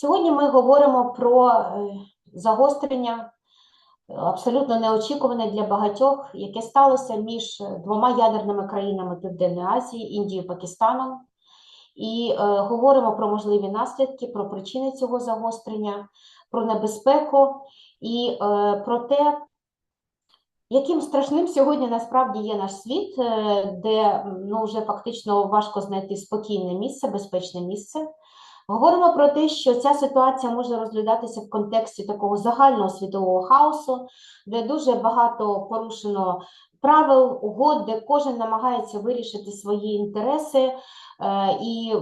Сьогодні ми говоримо про е, загострення е, абсолютно неочікуване для багатьох, яке сталося між е, двома ядерними країнами Південної Азії, Індією і Пакистаном. І е, говоримо про можливі наслідки, про причини цього загострення, про небезпеку і е, про те, яким страшним сьогодні насправді є наш світ, де ну, вже фактично важко знайти спокійне місце, безпечне місце. Говоримо про те, що ця ситуація може розглядатися в контексті такого загального світового хаосу, де дуже багато порушено правил, угод, де кожен намагається вирішити свої інтереси е, і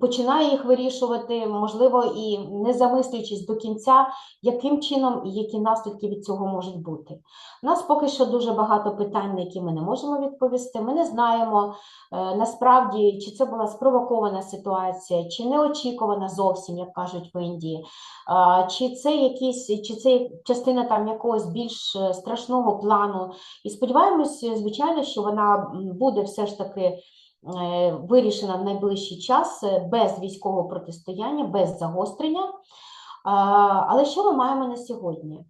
починає їх вирішувати, можливо, і не замислюючись до кінця, яким чином і які наслідки від цього можуть бути. У нас поки що дуже багато питань, на які ми не можемо відповісти. Ми не знаємо е, насправді, чи це була спровокована ситуація, чи неочікувана зовсім, як кажуть в Індії, чи це якісь, чи це частина там якогось більш е, страшного плану. І сподіваємось, звичайно, що вона буде все ж таки е, вирішена в найближчий час е, без військового протистояння, без загострення. Але що ми маємо на сьогодні?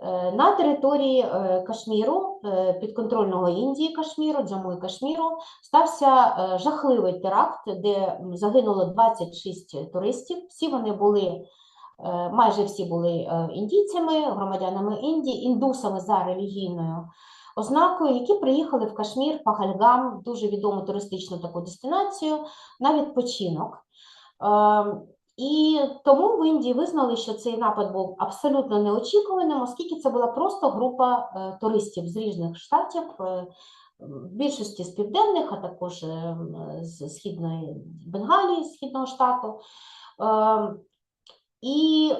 Е, На території Кашміру, підконтрольного Індії Кашміру, Джаму і Кашміру, стався жахливий теракт, де загинуло 26 туристів. Всі вони були, майже всі були індійцями, громадянами Індії, індусами за релігійною ознакою, які приїхали в Кашмір, Пагальгам, дуже відому туристичну таку дестинацію, на відпочинок. Ем, і тому в Індії визнали, що цей напад був абсолютно неочікуваним, оскільки це була просто група е, туристів з різних штатів, е, в більшості з південних, а також е, з східної Бенгалії, східного штату. І е,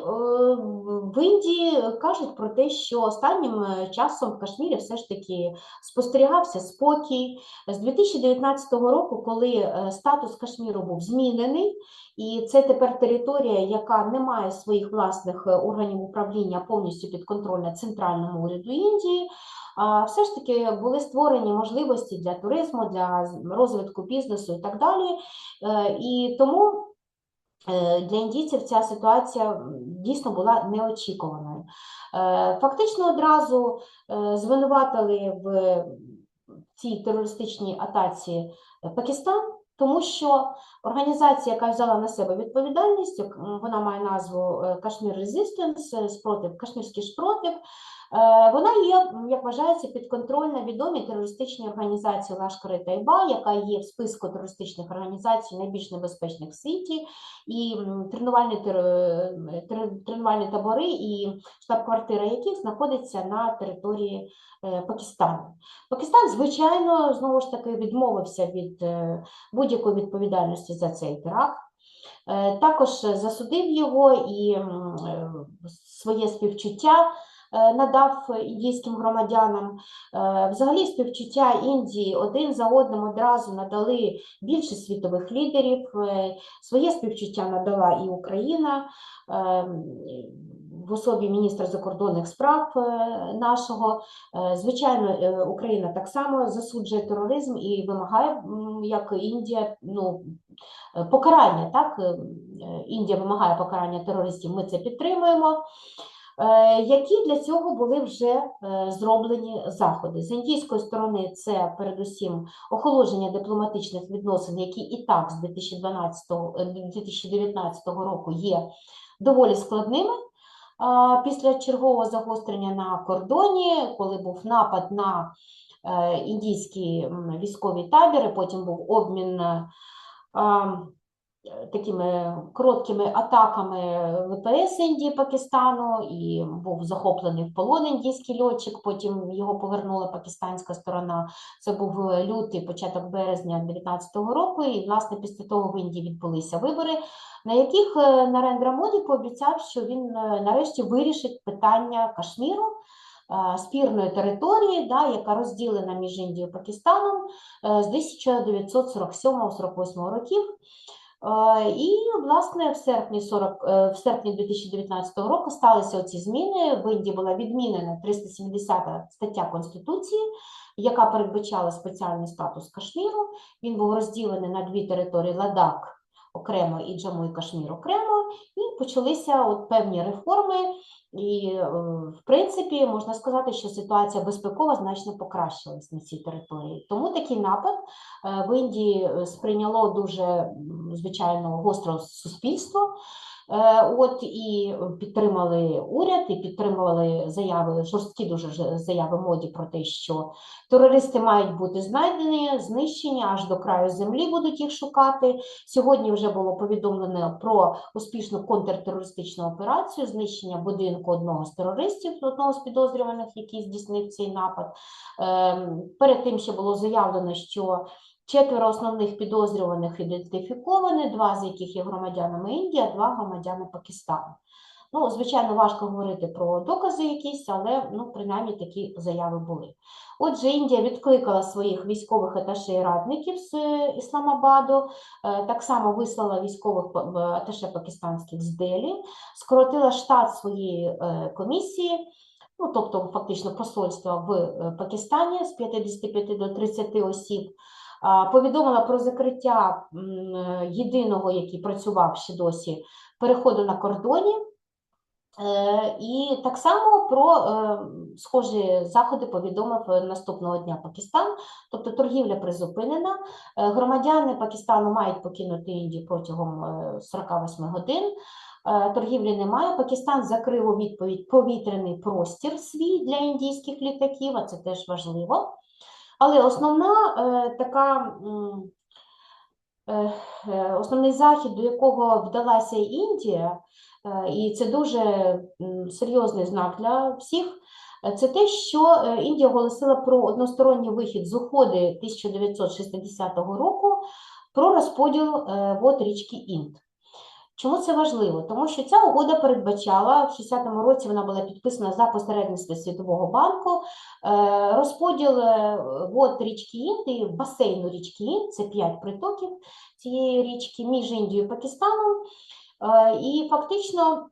в Індії кажуть про те, що останнім е, часом в Кашмірі все ж таки спостерігався спокій. З 2019 року, коли е, статус Кашміру був змінений, і це тепер територія, яка не має своїх власних е, органів управління повністю підконтрольна центральному уряду Індії. Все ж таки були створені можливості для туризму, для розвитку бізнесу і так далі. І тому для індійців ця ситуація дійсно була неочікуваною. Е, Фактично одразу е, звинуватили в цій терористичній атаці е, Пакистан, тому що організація, яка взяла на себе відповідальність, вона має назву е, Кашмір Резистенс, спротив, Кашмірський спротив. е, Вона є, як вважається, підконтрольна відомій терористичній організації Лашкари Тайба, яка є в списку терористичних організацій найбільш небезпечних в світі, і тренувальні, е, тренувальні табори, і штаб-квартира яких знаходиться на території е, Пакистану. Пакистан, звичайно, знову ж таки відмовився від е, будь-якої відповідальності за цей теракт. Е, Також засудив його і е, своє співчуття е, надав індійським громадянам. Взагалі співчуття Індії один за одним одразу надали більше світових лідерів. Своє співчуття надала і Україна. В особі міністра закордонних справ е, нашого Е, Звичайно, е, Україна так само засуджує тероризм і вимагає, як Індія, ну, покарання. Так? Індія вимагає покарання терористів, ми це підтримуємо. Які для цього були вже зроблені заходи? З індійської сторони це передусім охолодження дипломатичних відносин, які і так з 2012, е, 2019 року є доволі складними. Після чергового загострення на кордоні, коли був напад на е, індійські військові табори, потім був обмін е, а, е, такими короткими атаками ВПС Індії Пакистану, і був захоплений в полон індійський льотчик, потім його повернула пакистанська сторона. Це був лютий, початок березня 2019 року, і власне після того в Індії відбулися вибори на яких е, Нарендра Моді пообіцяв, що він е, нарешті вирішить питання Кашміру, е, спірної території, да, яка розділена між Індією і Пакистаном з 1947-48 років. Е, І, власне, в серпні, 40, е, в серпні 2019 року сталися ці зміни. В Індії була відмінена 370 стаття Конституції, яка передбачала спеціальний статус Кашміру. Він був розділений на дві території Ладак окремо і Джаму і Кашмір окремо, і почалися от певні реформи. І, е, в принципі, можна сказати, що ситуація безпекова значно покращилась на цій території. Тому такий напад е, в Індії е, сприйняло дуже, звичайно, гостро суспільство. Е, От і підтримали уряд, і підтримували заяви, жорсткі дуже заяви моді про те, що терористи мають бути знайдені, знищені аж до краю землі будуть їх шукати. Сьогодні вже було повідомлено про успішну контртерористичну операцію, знищення будинку одного з терористів, одного з підозрюваних, який здійснив цей напад. Ем, Перед тим ще було заявлено, що четверо основних підозрюваних ідентифіковані, два з яких є громадянами Індії, два громадяни Пакистану. Ну, звичайно, важко говорити про докази якісь, але ну, принаймні такі заяви були. Отже, Індія відкликала своїх військових аташе і радників з е, Ісламабаду, е, так само вислала військових аташе пакистанських з Делі, скоротила штат своєї е, комісії, ну, тобто фактично посольства в Пакистані з 55 до 30 осіб. Повідомила про закриття єдиного, який працював ще досі, переходу на кордоні. Е, І так само про е, схожі заходи повідомив наступного дня Пакистан, тобто торгівля призупинена. Е, Громадяни Пакистану мають покинути Індію протягом е, 48 годин. Торгівлі немає. Пакистан закрив у відповідь повітряний простір свій для індійських літаків, а це теж важливо. Але основна е, така е, е, основний захід, до якого вдалася Індія, і це дуже серйозний знак для всіх. Це те, що Індія оголосила про односторонній вихід з уходи 1960 року про розподіл вод річки Інд. Чому це важливо? Тому що ця угода передбачала в 60-му році вона була підписана за посередництва Світового банку. е, Розподіл е, вод річки Інд і басейну річки Інд, це п'ять притоків цієї річки між Індією і Пакистаном. Е, І фактично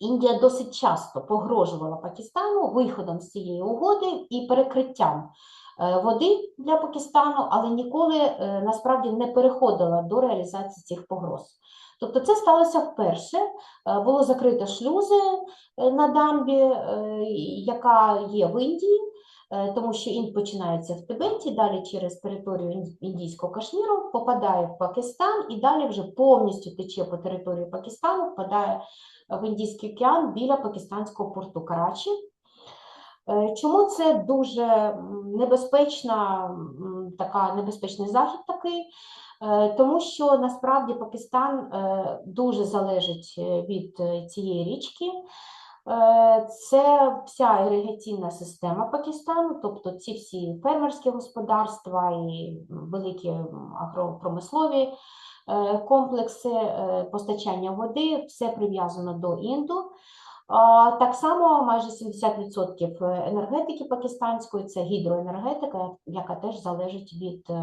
Індія досить часто погрожувала Пакистану виходом з цієї угоди і перекриттям води для Пакистану, але ніколи е, насправді не переходила до реалізації цих погроз. Тобто це сталося вперше. Е, Було закрито шлюзи е, на дамбі, е, яка є в Індії, е, тому що Інд починається в Тибеті, далі через територію індійського Кашміру попадає в Пакистан і далі вже повністю тече по території Пакистану, впадає в Індійський океан біля пакистанського порту Карачі. Е, Чому це дуже небезпечна, така небезпечний захід такий? Е, Тому що насправді Пакистан е, дуже залежить від цієї річки. Це вся іригаційна система Пакистану, тобто ці всі фермерські господарства і великі агропромислові комплекси постачання води, все прив'язано до Інду. Так само майже 70% енергетики пакистанської це гідроенергетика, яка теж залежить від е,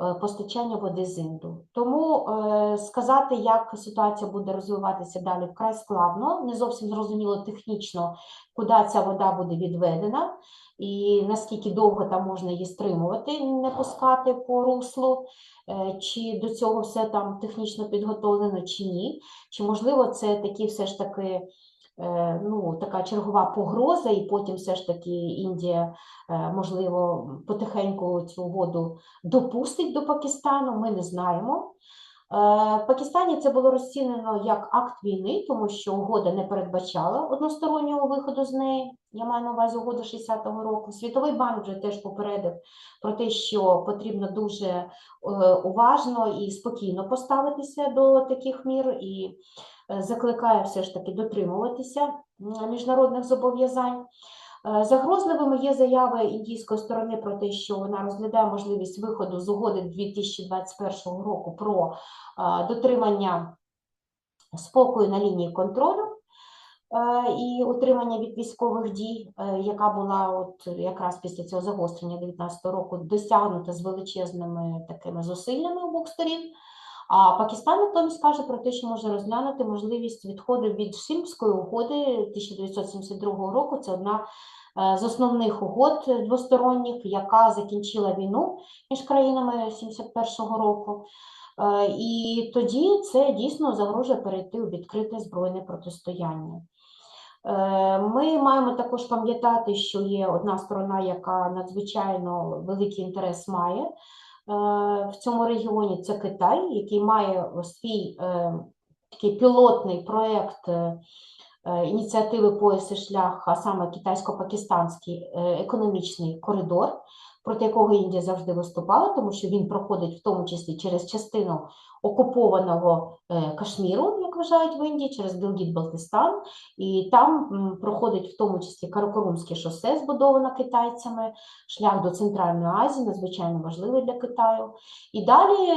е, постачання води з Інду. Тому е, сказати, як ситуація буде розвиватися далі, вкрай складно, не зовсім зрозуміло технічно, куди ця вода буде відведена, і наскільки довго там можна її стримувати, не пускати по руслу, е, чи до цього все там технічно підготовлено, чи ні. Чи можливо це такі все ж таки е, ну, така чергова погроза, і потім все ж таки Індія, е, можливо, потихеньку цю воду допустить до Пакистану, ми не знаємо. Е, В Пакистані це було розцінено як акт війни, тому що угода не передбачала одностороннього виходу з неї. Я маю на увазі угоду 60-го року. Світовий банк вже теж попередив про те, що потрібно дуже е, уважно і спокійно поставитися до таких мір і е, закликає все ж таки дотримуватися міжнародних зобов'язань. Е, Загрозливими є заяви індійської сторони про те, що вона розглядає можливість виходу з угоди 2021 року про е, дотримання спокою на лінії контролю е, і утримання від військових дій, е, яка була от якраз після цього загострення 2019 року досягнута з величезними такими зусиллями обох сторін. А Пакистан натомість каже про те, що може розглянути можливість відходу від Шимської угоди 1972 року. Це одна е, з основних угод двосторонніх, яка закінчила війну між країнами 71-го року. Е, І тоді це дійсно загрожує перейти у відкрите збройне протистояння. Е, Ми маємо також пам'ятати, що є одна сторона, яка надзвичайно великий інтерес має в цьому регіоні. Це Китай, який має свій е, такий пілотний проєкт е, е, ініціативи «Пояс і шлях», а саме китайсько-пакистанський е, економічний коридор, проти якого Індія завжди виступала, тому що він проходить в тому числі через частину окупованого е, Кашміру, як вважають в Індії, через Гілгіт-Балтистан, і там проходить в тому числі Каракорумське шосе, збудоване китайцями, шлях до Центральної Азії, надзвичайно важливий для Китаю. І далі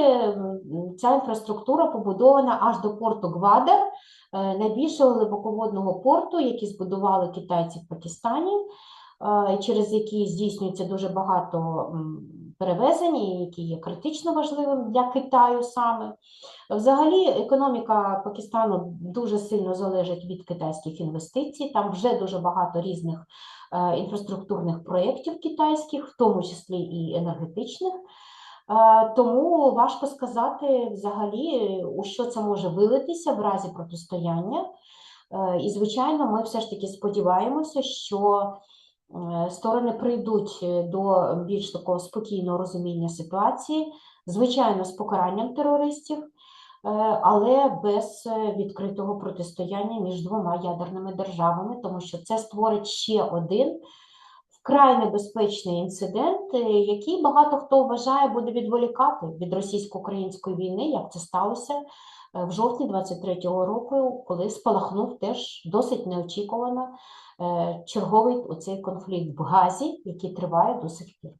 ця інфраструктура побудована аж до порту Гвадар, е, найбільшого глибоководного порту, який збудували китайці в Пакистані, через який здійснюється дуже багато перевезень, які є критично важливим для Китаю саме. Взагалі, економіка Пакистану дуже сильно залежить від китайських інвестицій. Там вже дуже багато різних е, інфраструктурних проєктів китайських, в тому числі і енергетичних. Е, Тому важко сказати взагалі, у що це може вилитися в разі протистояння. Е, І, звичайно, ми все ж таки сподіваємося, що сторони прийдуть е, до більш такого спокійного розуміння ситуації, звичайно, з покаранням терористів, е, але без е, відкритого протистояння між двома ядерними державами, тому що це створить ще один вкрай небезпечний інцидент, е, який багато хто вважає буде відволікати від російсько-української війни, як це сталося е, в жовтні 23-го року, коли спалахнув теж досить неочікувано е, черговий оцей конфлікт в Газі, який триває до сих пір.